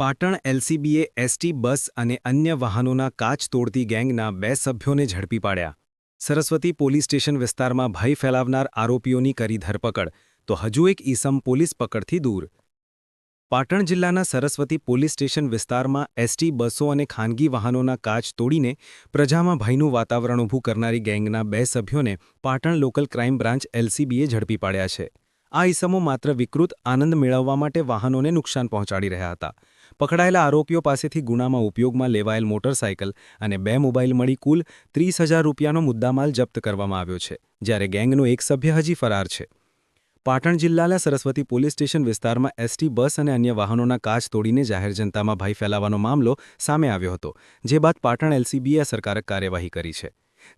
Patan એલસીબીએ ST bus અને અન્ય વાહનોના કાચ તોડતી ગેંગના બે સભ્યોને ઝડપી પાડ્યા. સરસ્વતી પોલીસ સ્ટેશન વિસ્તારમાં ભય ફેલાવનાર આરોપીઓની કરી ધરપકડ, તો હજુ એક ઈસમ પોલીસ પકડથી દૂર. પાટણ જિલ્લાના સરસ્વતી પોલીસ સ્ટેશન વિસ્તારમાં એસટી બસો અને ખાનગી વાહનોના કાચ તોડીને પ્રજામાં ભયનું વાતાવરણ ઊભું કરનારી ગેંગના બે સભ્યોને પાટણ લોકલ ક્રાઇમ બ્રાન્ચ એલસીબીએ ઝડપી પાડ્યા છે. આ ઈસમો માત્ર વિકૃત આનંદ મેળવવા માટે વાહનોને નુકસાન પહોંચાડી રહ્યા હતા. પકડાયેલા આરોપીઓ પાસેથી ગુનામાં ઉપયોગમાં લેવાયેલ મોટરસાયકલ અને બે મોબાઈલ મળી કુલ ત્રીસ હજાર રૂપિયાનો મુદ્દામાલ જપ્ત કરવામાં આવ્યો છે, જ્યારે ગેંગનો એક સભ્ય હજી ફરાર છે. પાટણ જિલ્લાના સરસ્વતી પોલીસ સ્ટેશન વિસ્તારમાં એસટી, બસ અને અન્ય વાહનોના કાચ તોડીને જાહેર જનતામાં ભય ફેલાવવાનો મામલો સામે આવ્યો હતો, જે બાદ પાટણ એલસીબીએ અસરકારક કાર્યવાહી કરી છે.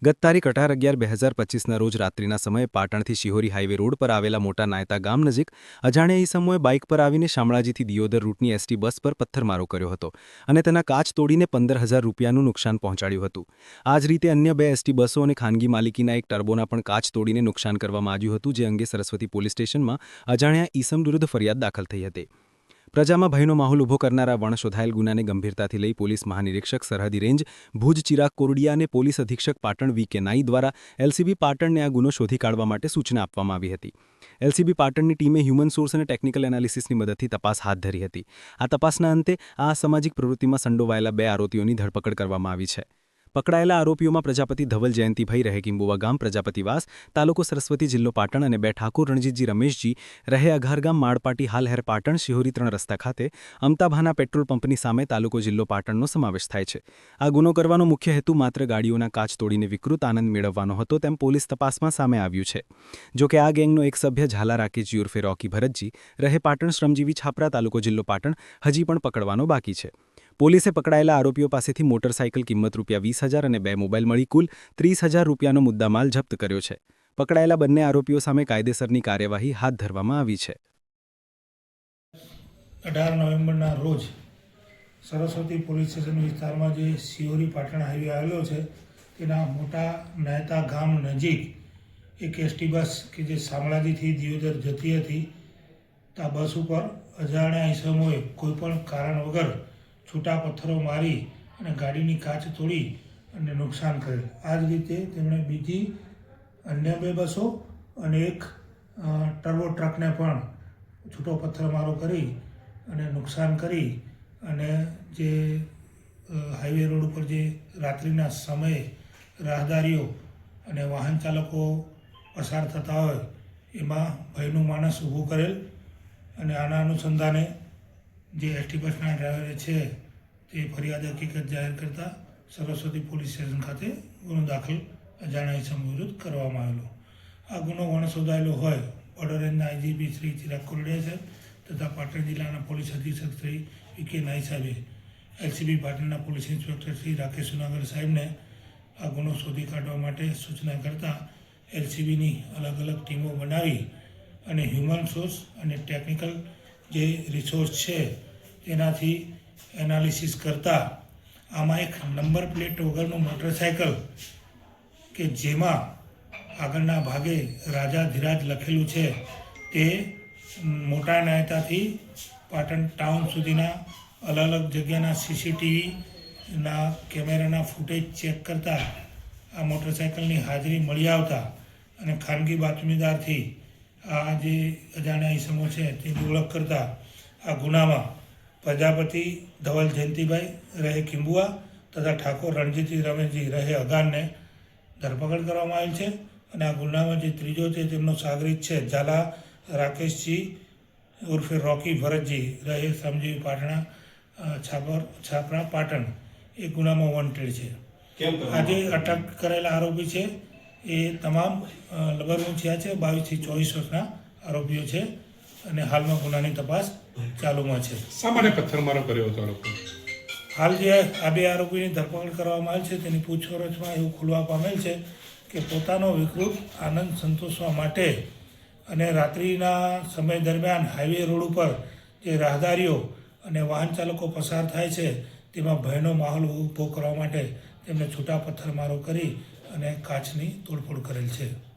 ગત તારીખ અઢાર અગિયાર બે હજાર પચીસના રોજ રાત્રિના સમયે પાટણથી શિહોરી હાઈવે રોડ પર આવેલા મોટા નાયતા ગામ નજીક અજાણ્યા ઈસમોએ બાઇક પર આવીને શામળાજીથી દિયોદર રૂટની એસટી બસ પર પથ્થરમારો કર્યો હતો અને તેના કાચ તોડીને પંદર હજાર રૂપિયાનું નુકસાન પહોંચાડ્યું હતું. આ જ રીતે અન્ય બે એસટી બસો અને ખાનગી માલિકીના એક ટર્બોના પણ કાચ તોડીને નુકસાન કરવામાં આવ્યું હતું, જે અંગે સરસ્વતી પોલીસ સ્ટેશનમાં અજાણ્યા ઈસમ વિરુદ્ધ ફરિયાદ દાખલ થઈ હતી. પ્રજામાં ભયનો માહોલ ઊભો કરનારા વણ શોધાયેલ ગુનાને ગંભીરતાથી લઈ પોલીસ મહાનિરીક્ષક સરહદી રેન્જ, ભુજ, ચિરાગ કોરડિયા અને પોલીસ અધિક્ષક પાટણ વી કે નાઈ દ્વારા એલસીબી પાટણને આ ગુનો શોધી કાઢવા માટે સૂચના આપવામાં આવી હતી. એલસીબી પાટણની ટીમે હ્યુમન સોર્સ અને ટેકનિકલ એનાલિસિસની મદદથી તપાસ હાથ ધરી હતી. આ તપાસના અંતે આ સામાજિક પ્રવૃત્તિમાં સંડોવાયેલા બે આરોપીઓની ધરપકડ કરવામાં આવી છે. પકડાયેલા આરોપીઓમાં પ્રજાપતિ ધવલ જયંતિભાઈ રહે કિંબુવા ગામ પ્રજાપતિવાસ તાલુકો સરસ્વતી જિલ્લો પાટણ અને બે ઠાકોર રણજીતજી રમેશજી રહે અઘારગામ માળપાટી હાલ હેર પાટણ, શિહોરી ત્રણ રસ્તા ખાતે, અમતાભાના પેટ્રોલ પંપની સામે તાલુકો જિલ્લો પાટણનો સમાવેશ થાય છે. આ ગુનો કરવાનો મુખ્ય હેતુ માત્ર ગાડીઓના કાચ તોડીને વિકૃત આનંદ મેળવવાનો હતો તેમ પોલીસ તપાસમાં સામે આવ્યું છે. જોકે આ ગેંગનો એક સભ્ય ઝાલા રાકેશજી ઉર્ફે રોકી ભરતજી રહે પાટણ શ્રમજીવી છાપરા, તાલુકો જિલ્લો પાટણ, હજી પણ પકડવાનો બાકી છે. પોલીસે પકડાયેલા આરોપીઓ પાસેથી મોટરસાઇકલ કિંમત રૂપિયા વીસ હજાર અને બે મોબાઈલ મળી કુલ ત્રીસ હજાર રૂપિયાનો મુદ્દામાલ જપ્ત કર્યો છે. પકડાયેલા બંને આરોપીઓ સામે કાયદેસરની કાર્યવાહી હાથ ધરવામાં આવી છે. અઢાર નવેમ્બરના રોજ સરસ્વતી પોલીસ સ્ટેશન વિસ્તારમાં જે સિયોરી પાટણ હાઈવે આવેલો છે, તેના મોટા નહેતા ગામ નજીક એક એસટી બસ કે જે શામળાજીથી દિયોદર જતી હતી આ બસ ઉપર અજાણ્યા ઈસમોએ કોઈપણ કારણ વગર છૂટા પથ્થરો મારી અને ગાડીની કાચ તોડી અને નુકસાન કરેલ આ જ રીતે તેમણે બીજી અન્ય બે બસો અને એક ટર્બો ટ્રકને પણ છૂટો પથ્થરમારો કરી અને નુકસાન કરી અને જે હાઈવે રોડ ઉપર જે રાત્રિના સમયે રાહદારીઓ અને વાહન ચાલકો પસાર થતા હોય, એમાં ભયનું માણસ ઊભું કરેલ અને આના અનુસંધાને જે એસટી બસના ડ્રાઈવરે છે તે ફરિયાદ હકીકત જાહેર કરતા સરસ્વતી પોલીસ સ્ટેશન ખાતે ગુનો દાખલ અજાણ્યા ઇસમ કરવામાં આવેલો. આ ગુનો વણશોધાયેલો હોય, બોર્ડર રેન્જના આઈજીપી શ્રી ચિરાગ કોરડિયા સાહેબ તથા પાટણ જિલ્લાના પોલીસ અધિક્ષક શ્રી વી કે નાઈ સાહેબે. એલસીબી પાટણના પોલીસ ઇન્સ્પેક્ટર શ્રી રાકેશ સુનાગર સાહેબને આ ગુનો શોધી કાઢવા માટે સૂચના કરતા એલસીબીની અલગ અલગ ટીમો બનાવી અને હ્યુમન સોર્સ અને ટેકનિકલ જે રિસોર્સ છે, એનાથી એનાલિસિસ કરતા આમાં એક નંબર પ્લેટ વગરનું મોટરસાયકલ કે જેમાં આગળના ભાગે રાજા ધીરાજ લખેલું છે, તે મોટા નાયતાથી પાટણ ટાઉન સુધીના અલગ અલગ જગ્યાના સીસીટીવીના કેમેરાના ફૂટેજ ચેક કરતા આ મોટરસાયકલની હાજરી મળી આવતા અને ખાનગી બાતમીદારથી આ જે અજાણ્યા ઈસમો છે તેની ઓળખ કરતા આ ગુનામાં પ્રજાપતિ ધવલ જયંતિભાઈ રહે કિંબુઆ તથા ઠાકોર રણજીતજી રમેશજી રહે અગારને ધરપકડ કરવામાં આવેલ છે અને આ ગુનામાં જે ત્રીજો છે તેમનો સાગરિત છે ઝાલા રાકેશજી ઉર્ફે રોકી ભરતજી રહે સમજી પાટણા છાપર છાપરા પાટણ. એ ગુનામાં વોન્ટેડ છે. આજે અટક કરેલા આરોપી છે એ તમામ અ, થયા છે બાવીસથી ચોવીસ વર્ષના આરોપીઓ છે અને હાલમાં ગુનાની તપાસ ચાલુમાં છે. માટે પથ્થરમારો કર્યો હતો આરોપી હાલ જે આ બે આરોપીની ધરપકડ કરવામાં આવી છે તેની પૂછપરછમાં એવું ખુલવા પામેલ છે કે પોતાનો વિકૃત આનંદ સંતોષવા માટે અને રાત્રિના સમય દરમિયાન હાઈવે રોડ ઉપર જે રાહદારીઓ અને વાહન ચાલકો પસાર થાય છે તેમાં ભયનો માહોલ ઊભો કરવા માટે તેમને છૂટા પથ્થરમારો કરી અને કાચની તોડફોડ કરેલ છે.